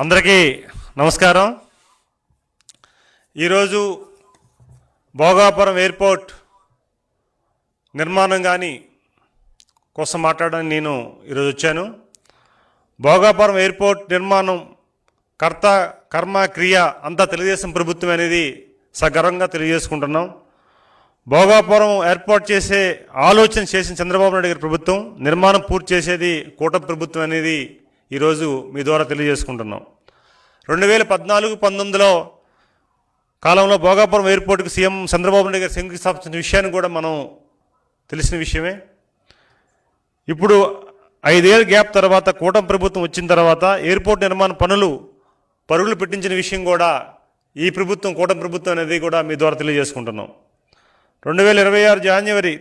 అందరికీ నమస్కారం. ఈరోజు భోగాపురం ఎయిర్పోర్ట్ నిర్మాణం కానీ కోసం మాట్లాడడానికి నేను ఈరోజు వచ్చాను. భోగాపురం ఎయిర్పోర్ట్ నిర్మాణం కర్త కర్మ క్రియ అంతా తెలుగుదేశం ప్రభుత్వం అనేది సగర్వంగా తెలియజేసుకుంటున్నాం. భోగాపురం ఏర్పాటు చేసే ఆలోచన చేసిన చంద్రబాబు నాయుడు గారి ప్రభుత్వం నిర్మాణం పూర్తి చేసేది కూటమి ప్రభుత్వం అనేది ఈరోజు మీ ద్వారా తెలియజేసుకుంటున్నాం. రెండు వేల పద్నాలుగు పంతొమ్మిదిలో కాలంలో భోగాపురం ఎయిర్పోర్ట్కి సీఎం చంద్రబాబు నాయుడు గారు శంకుస్థాపించిన విషయాన్ని కూడా మనం తెలిసిన విషయమే. ఇప్పుడు ఐదేళ్ళ గ్యాప్ తర్వాత కూటమి ప్రభుత్వం వచ్చిన తర్వాత ఎయిర్పోర్ట్ నిర్మాణ పనులు పరుగులు పెట్టించిన విషయం కూడా ఈ ప్రభుత్వం కూటమి ప్రభుత్వం అనేది కూడా మీ ద్వారా తెలియజేసుకుంటున్నాం. రెండు వేల ఇరవై ఆరు జనవరి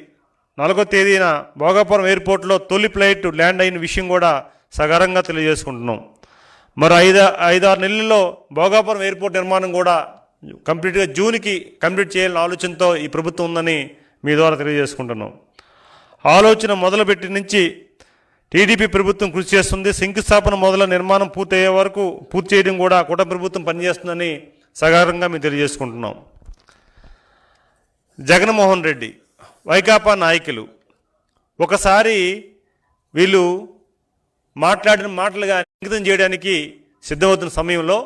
నాలుగో తేదీన భోగాపురం ఎయిర్పోర్ట్లో తొలి ఫ్లైట్ ల్యాండ్ అయిన విషయం కూడా సగరంగా తెలియజేసుకుంటున్నాం. మరి ఐదు ఐదారు నెలల్లో భోగాపురం ఎయిర్పోర్ట్ నిర్మాణం కూడా కంప్లీట్గా జూన్కి కంప్లీట్ చేయాలని ఆలోచనతో ఈ ప్రభుత్వం ఉందని మీ ద్వారా తెలియజేసుకుంటున్నాం. ఆలోచన మొదలుపెట్టి నుంచి టీడీపీ ప్రభుత్వం కృషి చేస్తుంది. శంకుస్థాపన మొదల నిర్మాణం పూర్తయ్యే వరకు పూర్తి చేయడం కూడా కూటమి ప్రభుత్వం పనిచేస్తుందని సగారంగా మేము తెలియజేసుకుంటున్నాం. జగన్మోహన్ రెడ్డి వైకాపా నాయకులు. ఒకసారి వీళ్ళు మాట్లాడిన మాటలుగా అంకితం చేయడానికి సిద్ధమవుతున్న సమయంలో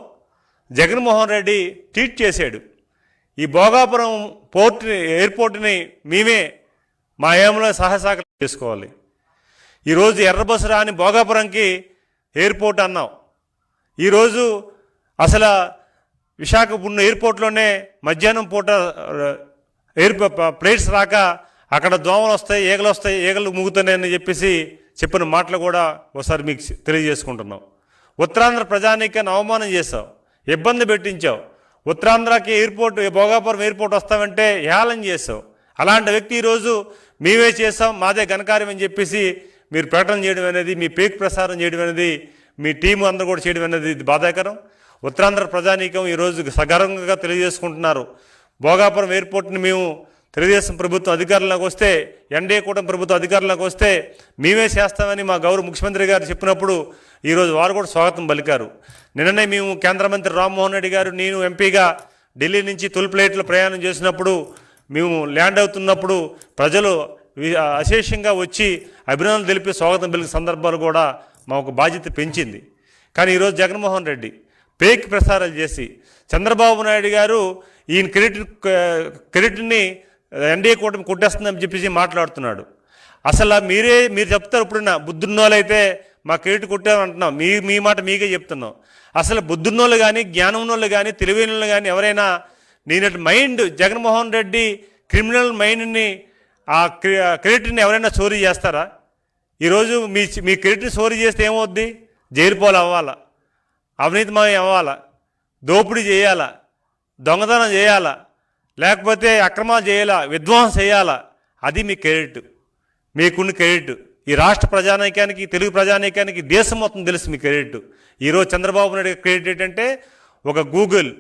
జగన్మోహన్ రెడ్డి ట్వీట్ చేశాడు. ఈ భోగాపురం పోర్ట్ ఎయిర్పోర్ట్ని మేమే మా ఏమలో సహాయశాఖ చేసుకోవాలి. ఈరోజు ఎర్రబస్సు రాని భోగాపురంకి ఎయిర్పోర్ట్ అన్నాం. ఈరోజు అసలు విశాఖపట్నం ఎయిర్పోర్ట్లోనే మధ్యాహ్నం పూట ఎయిర్ ప్లేట్స్ రాక అక్కడ దోమలు వస్తాయి ఈగలు వస్తాయి ఈగలు ముగుతున్నాయని చెప్పేసి చెప్పిన మాటలు కూడా ఒకసారి మీకు తెలియజేసుకుంటున్నాం. ఉత్తరాంధ్ర ప్రజానీకాన్ని అవమానం చేశావు ఇబ్బంది పెట్టించావు. ఉత్తరాంధ్రకి ఎయిర్పోర్ట్ భోగాపురం ఎయిర్పోర్ట్ వస్తామంటే ఏలం చేసావు అలాంటి వ్యక్తి ఈరోజు మేమే చేసాం మాదే ఘనకార్యం అని చెప్పేసి మీరు ప్రకటన చేయడం అనేది మీ పేక్ ప్రసారం చేయడం అనేది మీ టీము అందరూ కూడా చేయడం అనేది ఇది బాధాకరం. ఉత్తరాంధ్ర ప్రజానీకం ఈరోజు సగర్వంగా తెలియజేసుకుంటున్నారు. భోగాపురం ఎయిర్పోర్ట్ని మేము తెలుగుదేశం ప్రభుత్వం అధికారంలోకి వస్తే ఎన్డీఏ కూటమి ప్రభుత్వం అధికారంలోకి వస్తే మేమే చేస్తామని మా గౌరవ ముఖ్యమంత్రి గారు చెప్పినప్పుడు ఈరోజు వారు కూడా స్వాగతం పలికారు. నిన్ననే మేము కేంద్ర మంత్రి రామ్మోహన్ రెడ్డి గారు నేను ఎంపీగా ఢిల్లీ నుంచి తొలి ప్లేట్లో ప్రయాణం చేసినప్పుడు మేము ల్యాండ్ అవుతున్నప్పుడు ప్రజలు అశేషంగా వచ్చి అభినందనలు తెలిపి స్వాగతం పలికిన సందర్భాలు కూడా మా ఒక బాధ్యత పెంచింది. కానీ ఈరోజు జగన్మోహన్ రెడ్డి పేక్ ప్రసారాలు చేసి చంద్రబాబు నాయుడు గారు ఈయన క్రెడిట్ క్రెడిట్ని ఎన్డీఏ కూటమి కొట్టేస్తుందని చెప్పేసి మాట్లాడుతున్నాడు. అసలు మీరే మీరు చెప్తారు ఇప్పుడున్న బుద్ధున్నోళ్ళైతే మా క్రెడిట్ కొట్టామంటున్నాం మీ మీ మాట మీకే చెప్తున్నాం. అసలు బుద్ధున్నోళ్ళు కానీ జ్ఞానంలో కానీ తెలివైన వాళ్ళు కానీ ఎవరైనా నేను మైండ్ జగన్మోహన్ రెడ్డి క్రిమినల్ మైండ్ని ఆ క్రెడిట్ని ఎవరైనా చోరీ చేస్తారా? ఈరోజు మీ మీ క్రెడిట్ని చోరీ చేస్తే ఏమవుద్ది? జైలుపోలు అవ్వాలా? అవినీతిమయం అవ్వాలా? దోపిడీ చేయాలా? దొంగతనం చేయాలా? లేకపోతే అక్రమాలు చేయాలా విధ్వంసం చేయాలా? అది మీ క్రెడిట్. మీకున్న క్రెడిట్. ఈ రాష్ట్ర ప్రజానైకానికి తెలుగు ప్రజానైకానికి దేశం మొత్తం తెలుసు మీ క్రెడిట్. ఈరోజు చంద్రబాబు నాయుడు క్రెడిట్ ఏంటంటే ఒక గూగుల్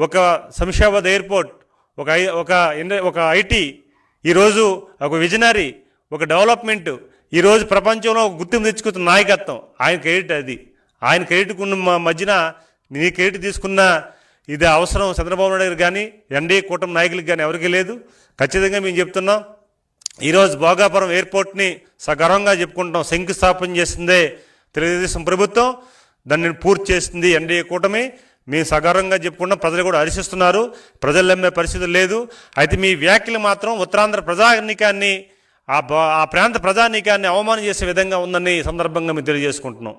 ఒక శంషాబాద్ ఎయిర్పోర్ట్ ఒక ఐ ఒక ఒక ఐటీ ఈరోజు ఒక విజనరీ ఒక డెవలప్మెంట్ ఈరోజు ప్రపంచంలో ఒక గుర్తింపు తెచ్చుకున్న నాయకత్వం. ఆయన క్రెడిట్ అది. ఆయన క్రెడిట్ ఉన్న మధ్యన నీ క్రెడిట్ తీసుకున్న ఇది అవసరం చంద్రబాబు నాయుడు గారు కానీ ఎన్డీఏ కూటమి నాయకులకు కానీ ఎవరికీ లేదు. ఖచ్చితంగా మేము చెప్తున్నాం ఈరోజు భోగాపురం ఎయిర్పోర్ట్ని సగర్వంగా చెప్పుకుంటాం శంకుస్థాపన చేసిందే తెలుగుదేశం ప్రభుత్వం. దాన్ని పూర్తి చేసింది ఎన్డీఏ కూటమి. మేము సగర్వంగా చెప్పుకుంటాం ప్రజలు కూడా హర్షిస్తున్నారు. ప్రజలు నమ్మే పరిస్థితి లేదు. అయితే మీ వ్యాఖ్యలు మాత్రం ఉత్తరాంధ్ర ప్రజానీకాన్ని ఆ ఆ ప్రాంత ప్రజానీకాన్ని అవమానం చేసే విధంగా ఉందని సందర్భంగా మేము తెలియజేసుకుంటున్నాం.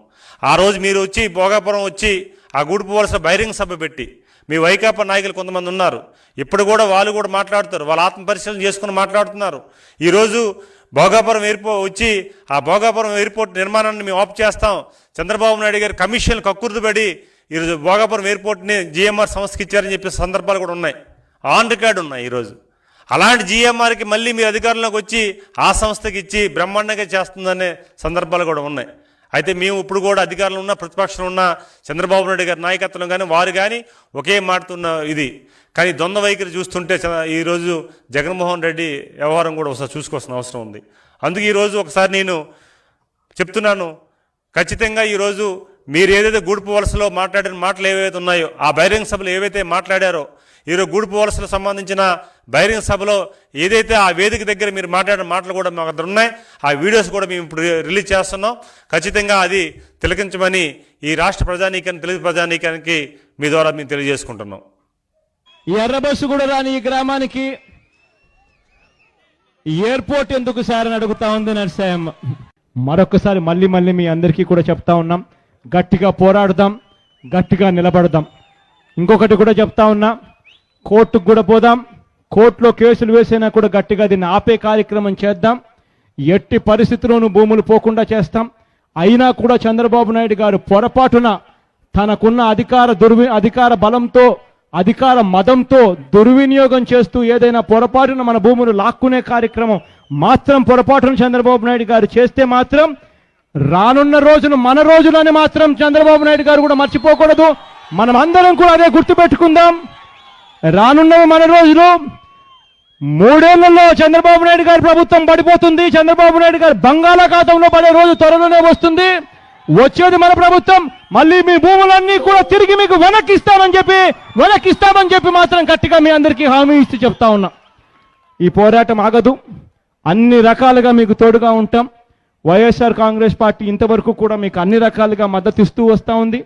ఆ రోజు మీరు వచ్చి భోగాపురం వచ్చి ఆ గూడుపు వలస బహిరంగ సభ పెట్టి మీ వైకాపా నాయకులు కొంతమంది ఉన్నారు. ఇప్పుడు కూడా వాళ్ళు కూడా మాట్లాడుతారు. వాళ్ళ ఆత్మ పరిశీలన చేసుకుని మాట్లాడుతున్నారు. ఈరోజు భోగాపురం ఎయిర్పో వచ్చి ఆ భోగాపురం ఎయిర్పోర్ట్ నిర్మాణాన్ని మేము ఆఫ్ చేస్తాం. చంద్రబాబు నాయుడు గారి కమిషన్ కక్కుర్దుబడి ఈరోజు భోగాపురం ఎయిర్పోర్ట్ని జిఎంఆర్ సంస్థకి ఇచ్చారని చెప్పే సందర్భాలు కూడా ఉన్నాయి. ఆన్ రికార్డు ఉన్నాయి ఈరోజు. అలాంటి జిఎంఆర్కి మళ్ళీ మీరు అధికారంలోకి వచ్చి ఆ సంస్థకి ఇచ్చి బ్రహ్మాండంగా చేస్తుందనే సందర్భాలు కూడా ఉన్నాయి. అయితే మేము ఇప్పుడు కూడా అధికారంలో ఉన్న ప్రతిపక్షంలో ఉన్న చంద్రబాబు నాయుడు గారి నాయకత్వం కానీ వారు కానీ ఒకే మాటతున్న ఇది. కానీ ద్వంద్వ వైఖరి చూస్తుంటే ఈరోజు జగన్మోహన్ రెడ్డి వ్యవహారం కూడా ఒకసారి చూసుకోవాల్సిన అవసరం ఉంది. అందుకే ఈరోజు ఒకసారి నేను చెప్తున్నాను ఖచ్చితంగా ఈరోజు మీరు ఏదైతే గూడుపు వలసలో మాట్లాడిన మాటలు ఏవైతే ఉన్నాయో ఆ బహిరంగ సభలు ఏవైతే మాట్లాడారో ఈరోజు గూడుపు వలసలకు సంబంధించిన బహిరంగ సభలో ఏదైతే ఆ వేదిక దగ్గర మీరు మాట్లాడిన మాటలు కూడా మాకు దగ్గర ఉన్నాయి ఆ వీడియోస్ కూడా మేము ఇప్పుడు రిలీజ్ చేస్తున్నాం. ఖచ్చితంగా అది తిలకించమని ఈ రాష్ట్ర ప్రజానీకాన్ని తెలుగు ప్రజానీకానికి మీ ద్వారా మేము తెలియజేసుకుంటున్నాం. ఈ ఎర్ర కూడా రాని ఈ గ్రామానికి ఈ ఎయిర్పోర్ట్ ఎందుకు సార్ అని అడుగుతా ఉంది నర్సాయమ్మ. మరొకసారి మళ్ళీ మళ్ళీ మీ అందరికీ కూడా చెప్తా ఉన్నాం. గట్టిగా పోరాడదాం గట్టిగా నిలబడదాం. ఇంకొకటి కూడా చెప్తా ఉన్నా కోర్టుకు కూడా పోదాం కోర్టులో కేసులు వేసినా కూడా గట్టిగా దీన్ని ఆపే కార్యక్రమం చేద్దాం ఎట్టి పరిస్థితుల్లోనూ భూములు పోకుండా చేస్తాం. అయినా కూడా చంద్రబాబు నాయుడు గారు పొరపాటున తనకున్న అధికార దుర్వి అధికార బలంతో అధికార మదంతో దుర్వినియోగం చేస్తూ ఏదైనా పొరపాటున మన భూములు లాక్కునే కార్యక్రమం మాత్రం పొరపాటున చంద్రబాబు నాయుడు గారు చేస్తే మాత్రం రానున్న రోజును మన రోజులని మాత్రం చంద్రబాబు నాయుడు గారు కూడా మర్చిపోకూడదు. మనం అందరం కూడా అదే గుర్తుపెట్టుకుందాం. రానున్నవి మన రోజులు. మూడేళ్ళలో చంద్రబాబు నాయుడు గారి ప్రభుత్వం పడిపోతుంది. చంద్రబాబు నాయుడు గారు బంగాళాఖాతంలో పడే రోజు త్వరలోనే వస్తుంది. వచ్చేది మన ప్రభుత్వం. మళ్ళీ మీ భూములన్నీ కూడా తిరిగి మీకు వెనక్కి ఇస్తామని చెప్పి వెనక్కి ఇస్తామని చెప్పి మాత్రం గట్టిగా మీ అందరికీ హామీ ఇస్తూ చెప్తా ఉన్నా. ఈ పోరాటం ఆగదు. అన్ని రకాలుగా మీకు తోడుగా ఉంటాం. వైఎస్ఆర్ కాంగ్రెస్ పార్టీ ఇంతవరకు కూడా మీకు అన్ని రకాలుగా మద్దతు ఇస్తూ వస్తూ ఉంది.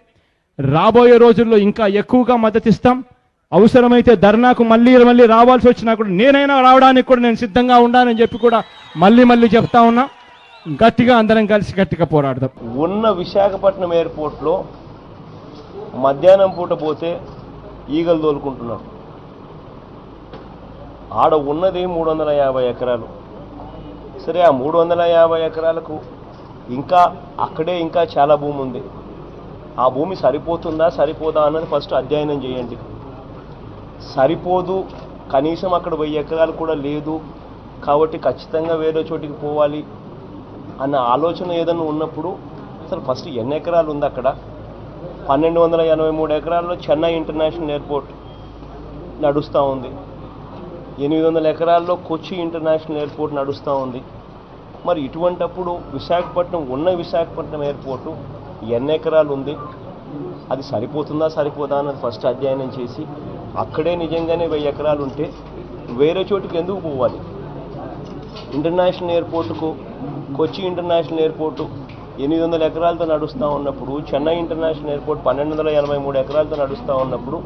రాబోయే రోజుల్లో ఇంకా ఎక్కువగా మద్దతు ఇస్తాం అవసరమైతే ధర్నాకు మళ్ళీ మళ్ళీ రావాల్సి వచ్చినా కూడా నేనైనా రావడానికి కూడా నేను సిద్ధంగా ఉండాలని చెప్పి కూడా మళ్ళీ మళ్ళీ చెప్తా ఉన్నా. గట్టిగా అందరం కలిసి గట్టిగా పోరాడదాం. ఉన్న విశాఖపట్నం ఎయిర్పోర్ట్లో మధ్యాహ్నం పూట పోతే ఈగలు తోలుకుంటున్నారు ఆడ ఉన్నది మూడు వందల యాభై ఎకరాలు. సరే ఆ మూడు వందల యాభై ఎకరాలకు ఇంకా అక్కడే ఇంకా చాలా భూమి ఉంది. ఆ భూమి సరిపోతుందా సరిపోదా అన్నది ఫస్ట్ అధ్యయనం చేయండి. సరిపోదు కనీసం అక్కడ వెయ్యి ఎకరాలు కూడా లేదు కాబట్టి ఖచ్చితంగా వేరే చోటికి పోవాలి అన్న ఆలోచన ఏదైనా ఉన్నప్పుడు అసలు ఫస్ట్ ఎన్ని ఎకరాలు ఉంది అక్కడ? పన్నెండు వందల ఎనభై మూడు ఎకరాల్లో చెన్నై ఇంటర్నేషనల్ ఎయిర్పోర్ట్ నడుస్తూ ఉంది. ఎనిమిది వందల ఎకరాల్లో కొచ్చి ఇంటర్నేషనల్ ఎయిర్పోర్ట్ నడుస్తూ ఉంది. మరి ఇటువంటప్పుడు విశాఖపట్నం ఉన్న విశాఖపట్నం ఎయిర్పోర్టు ఎన్ని ఎకరాలు ఉంది అది సరిపోతుందా సరిపోదా అన్నది ఫస్ట్ అధ్యయనం చేసి అక్కడే నిజంగానే వెయ్యి ఎకరాలు ఉంటే వేరే చోటుకి ఎందుకు పోవాలి? ఇంటర్నేషనల్ ఎయిర్పోర్టుకు కొచ్చి ఇంటర్నేషనల్ ఎయిర్పోర్టు ఎనిమిది వందల ఎకరాలతో నడుస్తూ ఉన్నప్పుడు చెన్నై ఇంటర్నేషనల్ ఎయిర్పోర్ట్ పన్నెండు వందల ఎనభై మూడు ఎకరాలతో నడుస్తూ ఉన్నప్పుడు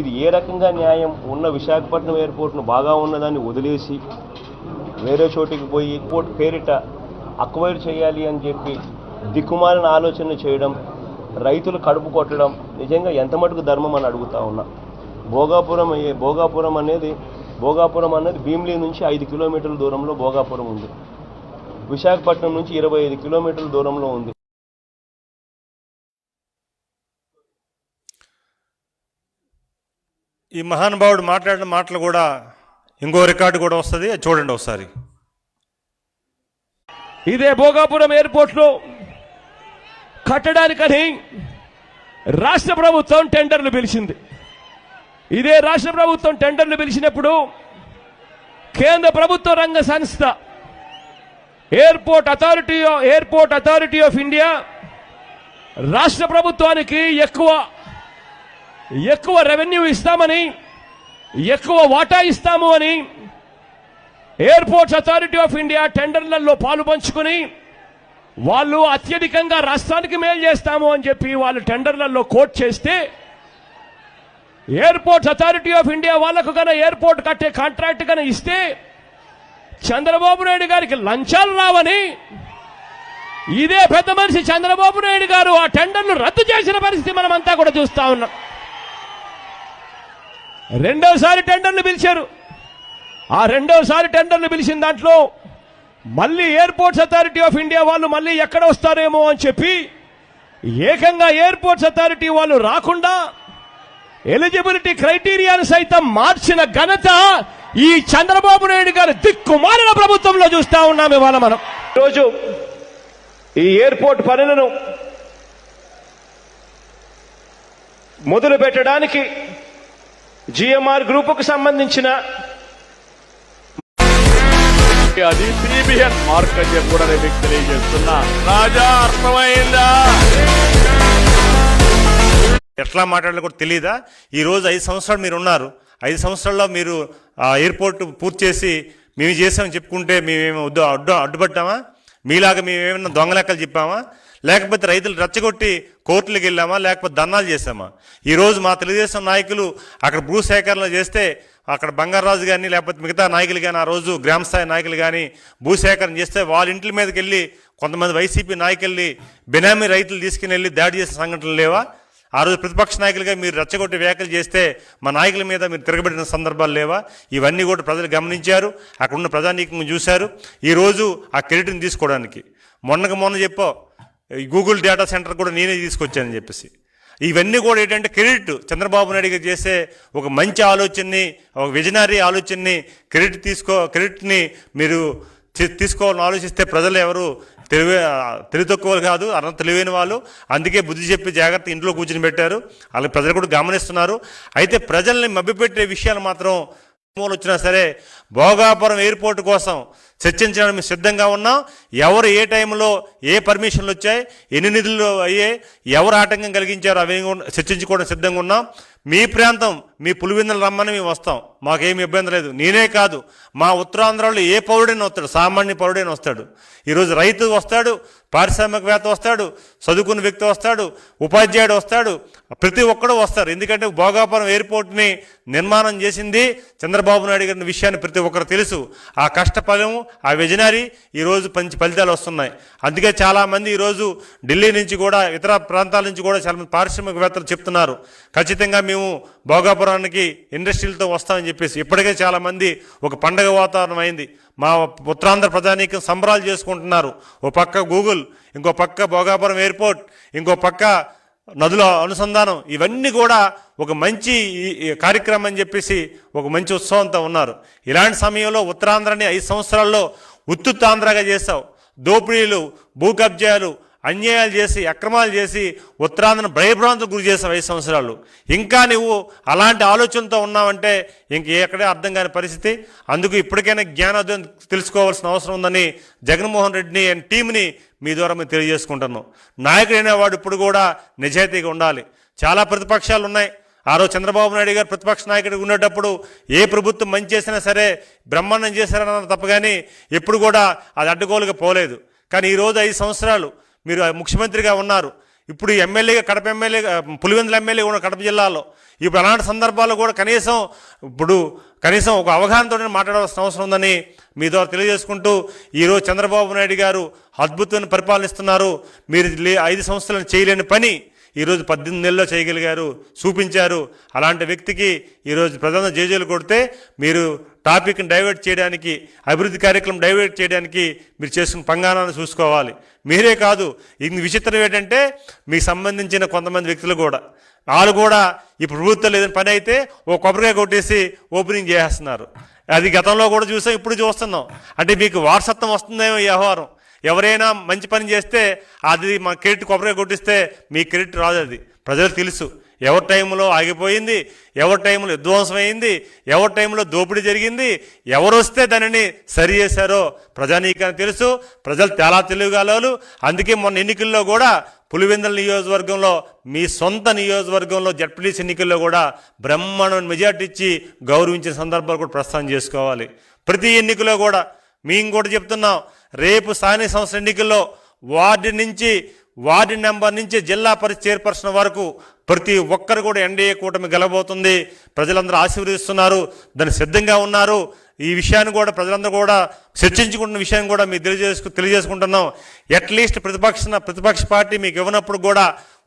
ఇది ఏ రకంగా న్యాయం? ఉన్న విశాఖపట్నం ఎయిర్పోర్ట్ను బాగా ఉన్నదాన్ని వదిలేసి వేరే చోటికి పోయి ఎయిర్పోర్ట్ పేరిట అక్వైర్ చేయాలి అని చెప్పి దిక్కుమాలిన ఆలోచన చేయడం రైతులు కడుపు కొట్టడం నిజంగా ఎంత మటుకు ధర్మం అని అడుగుతా ఉన్నా. భోగాపురం భోగాపురం అనేది భోగాపురం అనేది భీమిలీ నుంచి ఐదు కిలోమీటర్ల దూరంలో భోగాపురం ఉంది. విశాఖపట్నం నుంచి ఇరవై ఐదు కిలోమీటర్ల దూరంలో ఉంది. ఈ మహానుభావుడు మాట్లాడిన మాటలు కూడా ఇంకో రికార్డు కూడా వస్తుంది. అది చూడండి ఒకసారి. ఇదే భోగాపురం ఎయిర్పోర్ట్లో కట్టడానికని రాష్ట్ర ప్రభుత్వం టెండర్లు పిలిచింది. ఇదే రాష్ట్ర ప్రభుత్వం టెండర్లు పిలిచినప్పుడు కేంద్ర ప్రభుత్వ రంగ సంస్థ airport authority airport authority of India రాష్ట్ర ప్రభుత్వానికి ఎక్కువ ఎక్కువ రెవెన్యూ ఇస్తామని ఎక్కువ వాటా ఇస్తాము అని ఎయిర్పోర్ట్స్ అథారిటీ ఆఫ్ ఇండియా టెండర్లలో పాలు పంచుకుని వాళ్ళు అత్యధికంగా రాష్ట్రానికి మేలు చేస్తాము అని చెప్పి వాళ్ళు టెండర్లలో కోట్ చేస్తే ఎయిర్పోర్ట్స్ అథారిటీ ఆఫ్ ఇండియా వాళ్ళకు కన్నా ఎయిర్పోర్ట్ కట్టే కాంట్రాక్ట్ కన్నా ఇస్తే చంద్రబాబు నాయుడు గారికి లంచాలు రావని ఇదే పెద్ద మనిషి చంద్రబాబు నాయుడు గారు ఆ టెండర్ను రద్దు చేసిన పరిస్థితి మనమంతా కూడా చూస్తా ఉన్నాం. రెండోసారి టెండర్లు పిలిచారు. ఆ రెండోసారి టెండర్లు పిలిచిన దాంట్లో మళ్ళీ ఎయిర్పోర్ట్స్ అథారిటీ ఆఫ్ ఇండియా వాళ్ళు మళ్ళీ ఎక్కడ వస్తారేమో అని చెప్పి ఏకంగా ఎయిర్పోర్ట్స్ అథారిటీ వాళ్ళు రాకుండా ఎలిజిబిలిటీ క్రైటీరియాను సైతం మార్చిన ఘనత ఈ చంద్రబాబు నాయుడు గారి దిక్కుమాలిన ప్రభుత్వంలో చూస్తా ఉన్నాం ఇవాళ మనం. రోజు ఈ ఎయిర్పోర్ట్ పనులను మొదలు పెట్టడానికి జిఎంఆర్ గ్రూపుకు సంబంధించిన అది సిబిఎన్ మార్క్ అని చెప్పి కూడా నేను మీకు తెలియజేస్తున్నా. రాజా అర్థమైందా? ఎట్లా మాట్లాడాలో కూడా తెలియదా ఈరోజు ఐదు సంవత్సరాలు మీరు ఉన్నారు. ఐదు సంవత్సరాల్లో మీరు ఎయిర్పోర్ట్ పూర్తి చేసి మేము చేసామని చెప్పుకుంటే మేమేమో అడ్డు అడ్డు అడ్డుపడ్డామా? మీలాగా మేమేమన్నా దొంగ లెక్కలు చెప్పామా? లేకపోతే రైతులు రెచ్చగొట్టి కోర్టులకు వెళ్ళామా? లేకపోతే ధర్నాలు చేసామా ఈరోజు మా తెలుగుదేశం నాయకులు అక్కడ భూ సేకరణ చేస్తే అక్కడ బంగారాజు కానీ లేకపోతే మిగతా నాయకులు కానీ ఆ రోజు గ్రామస్థాయి నాయకులు కానీ భూసేకరణ చేస్తే వాళ్ళ ఇంట్ల మీదకి వెళ్ళి కొంతమంది వైసీపీ నాయకుల్ని బెనామీ రైతులు తీసుకుని వెళ్ళి దాడి చేసిన సంఘటనలు లేవా? ఆ రోజు ప్రతిపక్ష నాయకులుగా మీరు రెచ్చగొట్టి వ్యాఖ్యలు చేస్తే మా నాయకుల మీద మీరు తిరగబెట్టిన సందర్భాలు లేవా? ఇవన్నీ కూడా ప్రజలు గమనించారు. అక్కడ ఉన్న ప్రజానీకం చూశారు. ఈరోజు ఆ క్రెడిట్ని తీసుకోవడానికి. మొన్నకు మొన్న చెప్పావు గూగుల్ డేటా సెంటర్ కూడా నేనే తీసుకొచ్చానని చెప్పేసి. ఇవన్నీ కూడా ఏంటంటే క్రెడిట్. చంద్రబాబు నాయుడు గారు చేసే ఒక మంచి ఆలోచనని ఒక విజనరీ ఆలోచనని క్రెడిట్ తీసుకో క్రెడిట్ని మీరు తీసుకోవాలని ఆలోచిస్తే ప్రజలు ఎవరు తెలివే తెలివి తక్కువలు కాదు అన్న తెలివైన వాళ్ళు. అందుకే బుద్ధి చెప్పి జాగ్రత్త ఇంట్లో కూర్చుని పెట్టారు. అలాగే ప్రజలు కూడా గమనిస్తున్నారు. అయితే ప్రజల్ని మభ్యపెట్టే విషయాలు మాత్రం మూలు వచ్చినా సరే భోగాపురం ఎయిర్పోర్ట్ కోసం చర్చించడానికి మేము సిద్ధంగా ఉన్నాం. ఎవరు ఏ టైంలో ఏ పర్మిషన్లు వచ్చాయి ఎన్ని నిధులు అయ్యాయి ఎవరు ఆటంకం కలిగించారు అవి చర్చించుకోవడం సిద్ధంగా ఉన్నాం. మీ ప్రాంతం మీ పులివెందులు రమ్మని మేము వస్తాం. మాకేమి ఇబ్బంది లేదు. నేనే కాదు. మా ఉత్తరాంధ్రలో ఏ పౌరుడైనా వస్తాడు. సామాన్య పౌరుడైనా వస్తాడు. ఈరోజు రైతు వస్తాడు పారిశ్రామికవేత్త వస్తాడు చదువుకున్న వ్యక్తి వస్తాడు ఉపాధ్యాయుడు వస్తాడు ప్రతి ఒక్కడు వస్తారు. ఎందుకంటే భోగాపురం ఎయిర్పోర్ట్ని నిర్మాణం చేసింది చంద్రబాబు నాయుడు గారి విషయాన్ని ప్రతి ఒక్కరు తెలుసు. ఆ కష్టఫలం ఆ విజనరీ ఈరోజు మంచి ఫలితాలు వస్తున్నాయి. అందుకే చాలామంది ఈరోజు ఢిల్లీ నుంచి కూడా ఇతర ప్రాంతాల నుంచి కూడా చాలామంది పారిశ్రామికవేత్తలు చెప్తున్నారు. ఖచ్చితంగా మేము భోగాపురానికి ఇండస్ట్రీలతో వస్తామని చెప్పేసి ఇప్పటికే చాలామంది ఒక పండగ వాతావరణం అయింది. మా ఉత్తరాంధ్ర ప్రజానీకం సంబరాలు చేసుకుంటున్నారు. ఓ పక్క గూగుల్ ఇంకో పక్క భోగాపురం ఎయిర్పోర్ట్ ఇంకో పక్క నదుల అనుసంధానం ఇవన్నీ కూడా ఒక మంచి ఈ- కార్యక్రమం అని చెప్పేసి ఒక మంచి ఉత్సవంతో ఉన్నారు. ఇలాంటి సమయంలో ఉత్తరాంధ్రని ఐదు సంవత్సరాల్లో ఉత్తుత్తాంధ్రగా చేశావు. దోపిడీలు భూ కబ్జాలు అన్యాయాలు చేసి అక్రమాలు చేసి ఉత్తరాంధ్రను భయభ్రాంతులకు గురి చేసావు ఐదు సంవత్సరాలు. ఇంకా నువ్వు అలాంటి ఆలోచనతో ఉన్నావంటే ఇంక ఎక్కడే అర్థం కాని పరిస్థితి. అందుకు ఇప్పటికైనా జ్ఞానోదయం తెలుసుకోవాల్సిన అవసరం ఉందని జగన్మోహన్ రెడ్డిని అండ్ టీంని మీ ద్వారా మేము తెలియజేసుకుంటున్నాం. నాయకుడైన వాడు ఇప్పుడు కూడా నిజాయితీగా ఉండాలి. చాలా ప్రతిపక్షాలు ఉన్నాయి. ఆ రోజు చంద్రబాబు నాయుడు గారు ప్రతిపక్ష నాయకుడిగా ఉండేటప్పుడు ఏ ప్రభుత్వం మంచి చేసినా సరే బ్రహ్మాండం చేశారన్న తప్ప కానీ ఎప్పుడు కూడా అది అడ్డుగోలుగా పోలేదు. కానీ ఈరోజు ఐదు సంవత్సరాలు మీరు ముఖ్యమంత్రిగా ఉన్నారు. ఇప్పుడు ఎమ్మెల్యేగా కడప ఎమ్మెల్యే పులివెందుల ఎమ్మెల్యే ఉన్న కడప జిల్లాలో. ఇప్పుడు అలాంటి సందర్భాల్లో కూడా కనీసం ఇప్పుడు కనీసం ఒక అవగాహనతో మాట్లాడవలసిన అవసరం ఉందని మీ ద్వారా తెలియజేసుకుంటూ ఈరోజు చంద్రబాబు నాయుడు గారు అద్భుతమైన పరిపాలనిస్తున్నారు. మీరు లే- ఐదు సంవత్సరాలను చేయలేని పని ఈరోజు పద్దెనిమిది నెలల్లో చేయగలిగారు చూపించారు. అలాంటి వ్యక్తికి ఈరోజు ప్రధాన జేజేలు కొడితే మీరు టాపిక్ని డైవర్ట్ చేయడానికి అభివృద్ధి కార్యక్రమం డైవర్ట్ చేయడానికి మీరు చేసుకున్న పంగానాన్ని చూసుకోవాలి. మీరే కాదు ఇది విచిత్రం ఏంటంటే మీకు సంబంధించిన కొంతమంది వ్యక్తులు కూడా. వాళ్ళు కూడా ఈ ప్రభుత్వం లేదని పని అయితే ఓ కొబ్బరికాయ కొట్టేసి ఓపెనింగ్ చేసేస్తున్నారు. అది గతంలో కూడా చూసాం ఇప్పుడు చూస్తున్నాం. అంటే మీకు వారసత్వం వస్తుందేమో ఈ వ్యవహారం. ఎవరైనా మంచి పని చేస్తే అది మా క్రెడిట్ కొబ్బరిగా కొట్టిస్తే మీ క్రెడిట్ రాదు అది. ప్రజలకు తెలుసు. ఎవరి టైంలో ఆగిపోయింది? ఎవరి టైంలో విధ్వంసమైంది? అయింది ఎవరి టైంలో దోపిడీ జరిగింది? ఎవరు వస్తే దానిని సరి చేశారో ప్రజానీకానికి తెలుసు ప్రజలు చాలా తెలివిగాలోలు అందుకే మొన్న ఎన్నికల్లో కూడా పులివెందుల నియోజకవర్గంలో మీ సొంత నియోజకవర్గంలో జడ్పీటీసీ ఎన్నికల్లో కూడా బ్రహ్మాండమైన మెజార్టీ ఇచ్చి గౌరవించిన సందర్భాలు కూడా ప్రస్థానం చేసుకోవాలి. ప్రతి ఎన్నికలో కూడా మేము కూడా చెప్తున్నాం రేపు స్థానిక సంస్థ ఎన్నికల్లో వార్డు నుంచి వార్డు నెంబర్ నుంచి జిల్లా పరిస్థితి చైర్పర్సన్ వరకు ప్రతి ఒక్కరు కూడా ఎన్డీఏ కూటమి గెలబోతుంది ప్రజలందరూ ఆశీర్వదిస్తున్నారు. దాన్ని సిద్ధంగా ఉన్నారు. ఈ విషయాన్ని కూడా ప్రజలందరూ కూడా చర్చించుకుంటున్న విషయం కూడా మీకు తెలియజేసుకు తెలియజేసుకుంటున్నాం. అట్లీస్ట్ ప్రతిపక్ష ప్రతిపక్ష పార్టీ మీకు ఇవ్వనప్పుడు కూడా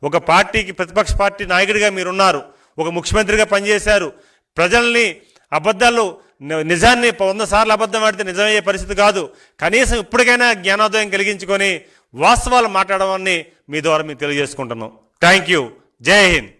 ఒక పార్టీకి ప్రతిపక్ష పార్టీ నాయకుడిగా మీరు ఉన్నారు ఒక ముఖ్యమంత్రిగా పనిచేశారు. ప్రజల్ని అబద్ధాలు నిజాన్ని వంద సార్లు అబద్ధం ఆడితే నిజమయ్యే పరిస్థితి కాదు. కనీసం ఇప్పటికైనా జ్ఞానోదయం కలిగించుకొని వాస్తవాలు మాట్లాడమని మీ ద్వారా మీకు తెలియజేసుకుంటున్నాం. థ్యాంక్ యూ జై హింద్.